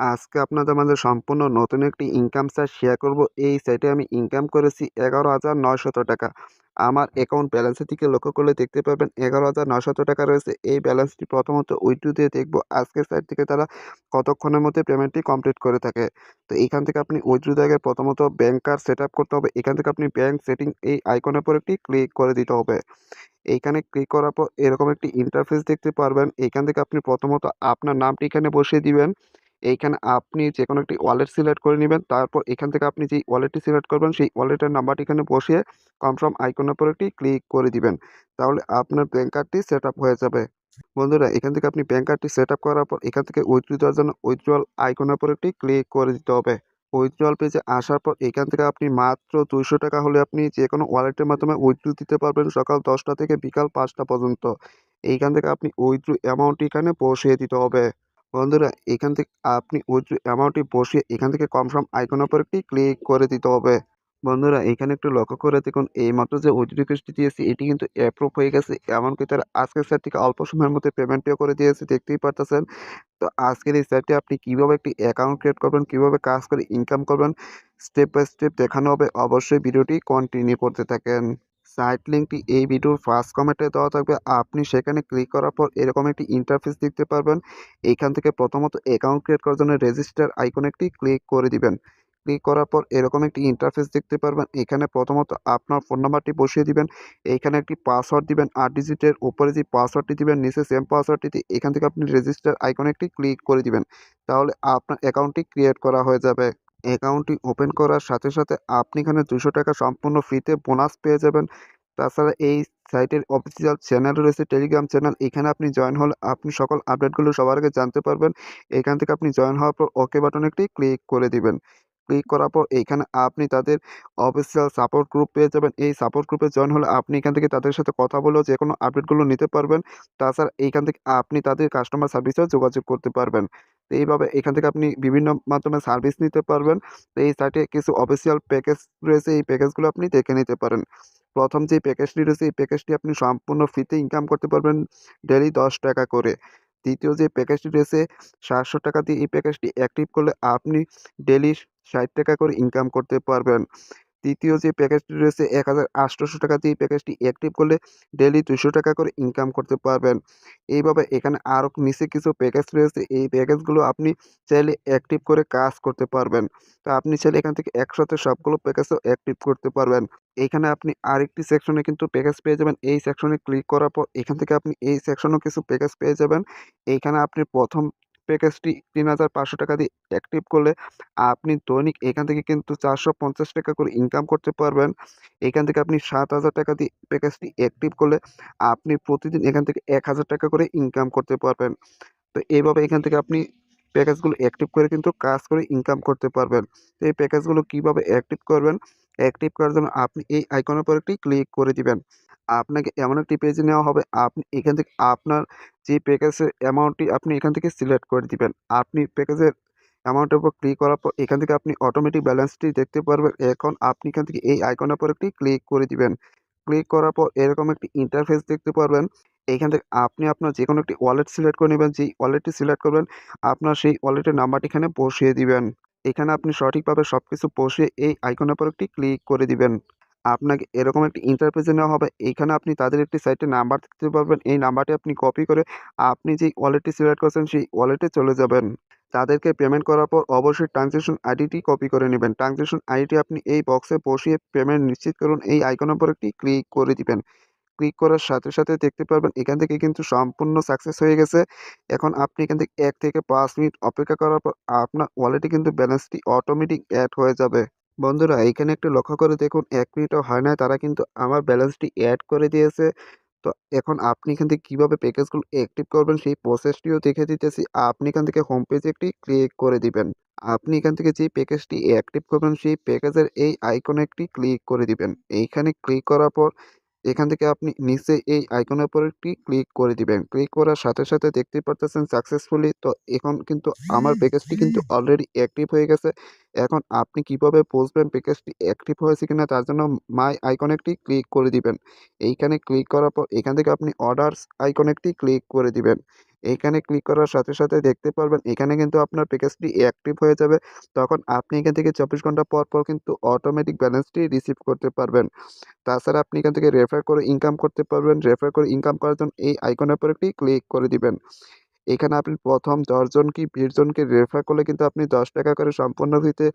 আজকে আপনাদের মাঝে সম্পূর্ণ নতুন একটি ইনকাম সাইট শেয়ার করব। এই সাইটে আমি ইনকাম করেছি এগারো হাজার টাকা। আমার অ্যাকাউন্ট ব্যালেন্সের দিকে লক্ষ্য করলে দেখতে পাবেন এগারো হাজার নয়শত টাকা রয়েছে। এই ব্যালেন্সটি প্রথমত উইথড্রো দিয়ে দেখব আজকের সাইট থেকে তারা কতক্ষণের মধ্যে পেমেন্টটি কমপ্লিট করে থাকে। তো এখান থেকে আপনি উইথড্রো দিয়ে প্রথমত ব্যাংক কার্ড সেট করতে হবে। এখান থেকে আপনি ব্যাংক সেটিং এই আইকনের পর একটি ক্লিক করে দিতে হবে। এইখানে ক্লিক করার পর এরকম একটি ইন্টারফেস দেখতে পারবেন। এইখান থেকে আপনি প্রথমত আপনার নামটি এখানে বসিয়ে দিবেন। এইখানে আপনি যে কোনো একটি ওয়ালেট সিলেক্ট করে নেবেন। তারপর এখান থেকে আপনি যেই ওয়ালেটটি সিলেক্ট করবেন, সেই ওয়ালেটের নাম্বারটি এখানে বসিয়ে কনফার্ম আইকনের উপর একটি ক্লিক করে দিবেন। তাহলে আপনার ব্যাংক কার্ডটি সেট হয়ে যাবে। বন্ধুরা, এখান থেকে আপনি ব্যাংক কার্ডটি সেট করার পর এখান থেকে উইথড্র দেওয়ার জন্য উইথড্রয়াল আইকনের উপর একটি ক্লিক করে দিতে হবে। উইথড্রল পেজে আসার পর এখান থেকে আপনি মাত্র দুইশো টাকা হলে আপনি যে কোনো ওয়ালেটের মাধ্যমে উইথড্র দিতে পারবেন সকাল দশটা থেকে বিকাল পাঁচটা পর্যন্ত। এইখান থেকে আপনি উইথড্র অ্যামাউন্টটি এখানে বসিয়ে দিতে হবে। বন্ধুরা, এখান থেকে আপনি উইথড্র অ্যামাউন্টটি বসিয়ে এখান থেকে কনফার্ম আইকনের উপর একটি ক্লিক করে দিতে হবে। বন্ধুরা, এখানে একটু লক্ষ্য করে দেখুন, এইমাত্র যে উইথড্র রিকোয়েস্টটি দিয়েছি, এটি কিন্তু অ্যাপ্রুভ হয়ে গেছে, এমনকি তারা আজকের স্যার থেকে অল্প সময়ের মধ্যে পেমেন্টটিও করে দিয়েছে, দেখতেই পারতেছেন। তো আজকের এই স্যারটি আপনি কীভাবে একটি অ্যাকাউন্ট ক্রিয়েট করবেন, কীভাবে কাজ করে ইনকাম করবেন স্টেপ বাই স্টেপ দেখানো হবে, অবশ্যই ভিডিওটি কন্টিনিউ করতে থাকেন। সাইট লিঙ্কটি এই ভিডিওর ফার্স্ট কমেন্টে দেওয়া থাকবে। আপনি সেখানে ক্লিক করার পর এরকম একটি ইন্টারফেস দেখতে পারবেন। এইখান থেকে প্রথমত অ্যাকাউন্ট ক্রিয়েট করার জন্য রেজিস্টার আইকনে একটি ক্লিক করে দিবেন। ক্লিক করার পর এরকম একটি ইন্টারফেস দেখতে পারবেন। এখানে প্রথমত আপনার ফোন নাম্বারটি বসিয়ে দিবেন। এইখানে একটি পাসওয়ার্ড দিবেন। আট ডিজিটের উপরে যে পাসওয়ার্ডটি দিবেন, নিচে সেম পাসওয়ার্ডটি দিয়ে এখান থেকে আপনি রেজিস্টার আইকনে একটি ক্লিক করে দিবেন। তাহলে আপনার অ্যাকাউন্টটি ক্রিয়েট করা হয়ে যাবে। অ্যাকাউন্টটি ওপেন করার সাথে সাথে আপনি এখানে দুশো টাকা সম্পূর্ণ ফ্রিতে বোনাস পেয়ে যাবেন। তাছাড়া এই সাইটের অফিসিয়াল চ্যানেল রয়েছে টেলিগ্রাম চ্যানেল এখানে আপনি জয়েন হলে আপনি সকল আপডেটগুলো সবার আগে জানতে পারবেন। এখান থেকে আপনি জয়েন হওয়ার পর ওকে বাটনে একটি ক্লিক করে দিবেন। ক্লিক করার পর এইখানে আপনি তাদের অফিসিয়াল সাপোর্ট গ্রুপ পেয়ে যাবেন। এই সাপোর্ট গ্রুপে জয়েন হলে আপনি এখান থেকে তাদের সাথে কথা বলেও যে কোনো আপডেটগুলো নিতে পারবেন। তাছাড়া এইখান থেকে আপনি তাদের কাস্টমার সার্ভিসেও যোগাযোগ করতে পারবেন। তো এইভাবে এখান থেকে আপনি বিভিন্ন মাধ্যমে সার্ভিস নিতে পারবেন। তো এই সাইটে কিছু অফিসিয়াল প্যাকেজ রয়েছে, এই প্যাকেজগুলো আপনি দেখে নিতে পারেন। প্রথম যে প্যাকেজটি রয়েছে, এই প্যাকেজটি আপনি সম্পূর্ণ ফ্রিতে ইনকাম করতে পারবেন ডেলি দশ টাকা করে। দ্বিতীয় যে প্যাকেজটি রয়েছে, সাতশো টাকা দিয়ে এই প্যাকেজটি অ্যাক্টিভ করলে আপনি ডেলি ষাট টাকা করে ইনকাম করতে পারবেন। তৃতীয় যে প্যাকেজটি রয়েছে এক হাজার আটশোশো টাকা দিয়ে প্যাকেজটি অ্যাক্টিভ করলে ডেলি দুশো টাকা করে ইনকাম করতে পারবেন। এইভাবে এখানে আরও নিচে কিছু প্যাকেজ রয়েছে, এই প্যাকেজগুলো আপনি চাইলে অ্যাক্টিভ করে কাজ করতে পারবেন। তো আপনি চাইলে এখান থেকে একসাথে সবগুলো প্যাকেজও অ্যাক্টিভ করতে পারবেন। এইখানে আপনি আরেকটি সেকশনে কিন্তু প্যাকেজ পেয়ে যাবেন। এই সেকশনে ক্লিক করার পর এখান থেকে আপনি এই সেকশনেও কিছু প্যাকেজ পেয়ে যাবেন। এইখানে আপনি প্রথম প্যাকেজটি তিন হাজার পাঁচশো টাকা দিয়ে অ্যাক্টিভ করলে আপনি দৈনিক এখান থেকে কিন্তু চারশো পঞ্চাশ টাকা করে ইনকাম করতে পারবেন। এখান থেকে আপনি সাত হাজার টাকা দিয়ে প্যাকেজটি অ্যাক্টিভ করলে আপনি প্রতিদিন এখান থেকে এক হাজার টাকা করে ইনকাম করতে পারবেন। তো এইভাবে এখান থেকে আপনি প্যাকেজগুলো অ্যাক্টিভ করে কিন্তু কাজ করে ইনকাম করতে পারবেন। তো এই প্যাকেজগুলো কীভাবে অ্যাক্টিভ করবেন? অ্যাক্টিভ করার জন্য আপনি এই আইকনের উপর একটি ক্লিক করে দিবেন। আপনাকে এমন একটি পেজে নেওয়া হবে, আপনি এখান থেকে আপনার যে প্যাকেজের অ্যামাউন্টটি আপনি এখান থেকে সিলেক্ট করে দিবেন। আপনি প্যাকেজের অ্যামাউন্টের উপর ক্লিক করার পর এখান থেকে আপনি অটোমেটিক ব্যালেন্সটি দেখতে পারবেন। এখন আপনি এখান থেকে এই আইকনের উপর একটি ক্লিক করে দিবেন। ক্লিক করার পর এরকম একটি ইন্টারফেস দেখতে পারবেন। এইখান থেকে আপনি আপনার যে কোনো একটি ওয়ালেট সিলেক্ট করে নেবেন। যেই ওয়ালেটটি সিলেক্ট করবেন, আপনার সেই ওয়ালেটের নাম্বারটি এখানে বসিয়ে দিবেন। এখানে আপনি সঠিকভাবে সব কিছু বসিয়ে এই আইকনের উপর একটি ক্লিক করে দিবেন। আপনাকে এরকম একটি ইন্টারফেসে নেওয়া হবে। এইখানে আপনি তাদের একটি সাইটে নাম্বার দেখতে পারবেন। এই নাম্বারটি আপনি কপি করে আপনি যেই ওয়ালেটটি সিলেক্ট করছেন, সেই ওয়ালেটে চলে যাবেন। তাদেরকে পেমেন্ট করার পর অবশ্যই ট্রানজেকশন আইডিটি কপি করে নেবেন। ট্রানজেকশন আইডিটি আপনি এই বক্সে বসিয়ে পেমেন্ট নিশ্চিত করুন। এই আইকনের উপর একটি ক্লিক করে দিবেন। ক্লিক করার সাথে সাথে দেখতে পারবেন, এখান থেকে কিন্তু সম্পূর্ণ সাকসেস হয়ে গেছে। এখন আপনি এখান থেকে এক থেকে পাঁচ মিনিট অপেক্ষা করার পর আপনার ওয়ালেটে কিন্তু ব্যালেন্সটি অটোমেটিক অ্যাড হয়ে যাবে। বন্ধুরা এখানে একটু লক্ষ্য করে দেখুন, এক মিনিটও হয় নাই। তারা কিন্তু আমার ব্যালেন্সটি অ্যাড করে দিয়েছে। তো এখন আপনি এখান থেকে কীভাবে প্যাকেজগুলো অ্যাক্টিভ করবেন, সেই প্রসেসটিও দেখে দিতেছি। আপনি এখান থেকে হোম পেজে একটি ক্লিক করে দিবেন। আপনি এখান থেকে যে প্যাকেজটি অ্যাক্টিভ করবেন, সেই প্যাকেজের এই আইকনে একটি ক্লিক করে দিবেন। এইখানে ক্লিক করার পর এখান থেকে আপনি নিচে এই আইকনের উপর একটি ক্লিক করে দিবেন। ক্লিক করার সাথে সাথে দেখতে পারতেছেন সাকসেসফুলি তো এখন কিন্তু আমার প্যাকেজটি কিন্তু অলরেডি অ্যাক্টিভ হয়ে গেছে। এখন আপনি কীভাবে বুঝবেন প্যাকেজটি অ্যাক্টিভ হয়েছে কিনা তার জন্য মাই আইকনে একটি ক্লিক করে দিবেন। এইখানে ক্লিক করার পর এখান থেকে আপনি অর্ডারস আইকনে একটি ক্লিক করে দিবেন। এইখানে ক্লিক করার সাথে, সাথে দেখতে পারবেন এখানে কিন্তু আপনার প্যাকেজটি অ্যাক্টিভ হয়ে যাবে। তখন আপনি এখান থেকে ২৪ ঘণ্টা পর, পর কিন্তু অটোমেটিক ব্যালেন্সটি রিসিভ করতে পারবেন। তাছাড়া আপনি এখান থেকে রেফার করে ইনকাম করতে পারবেন। রেফার করে ইনকাম করার জন্য এই আইকনের উপর একটি ক্লিক করে দিবেন। এখানে আপনি ১ম ১০ জন কি ২০ জনকে রেফার করলে কিন্তু আপনি ৳১০ করে সম্পূর্ণ ফ্রিতে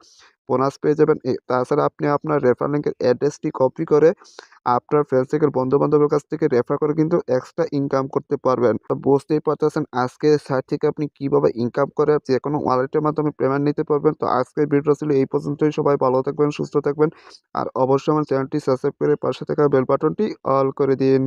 বোনাস পেয়ে যাবেন। তাছাড়া আপনি আপনার রেফার লিঙ্কের অ্যাড্রেসটি কপি করে আপনার ফ্রেন্ড সার্কেল বন্ধু-বান্ধবের কাছ থেকে রেফার করে কিন্তু এক্সট্রা ইনকাম করতে পারবেন। তো বুঝতেই পারতেছেন আজকে সাইট থেকে আপনি কীভাবে ইনকাম করে যে কোনো ওয়ালেটের মাধ্যমে পেমেন্ট নিতে পারবেন। তো আজকের ভিডিওটা ছিল এই পর্যন্তই। সবাই ভালো থাকবেন, সুস্থ থাকবেন। আর অবশ্যই আমার চ্যানেলটি সাবস্ক্রাইব করে পাশে থাকা বেল বাটনটি অল করে দিন।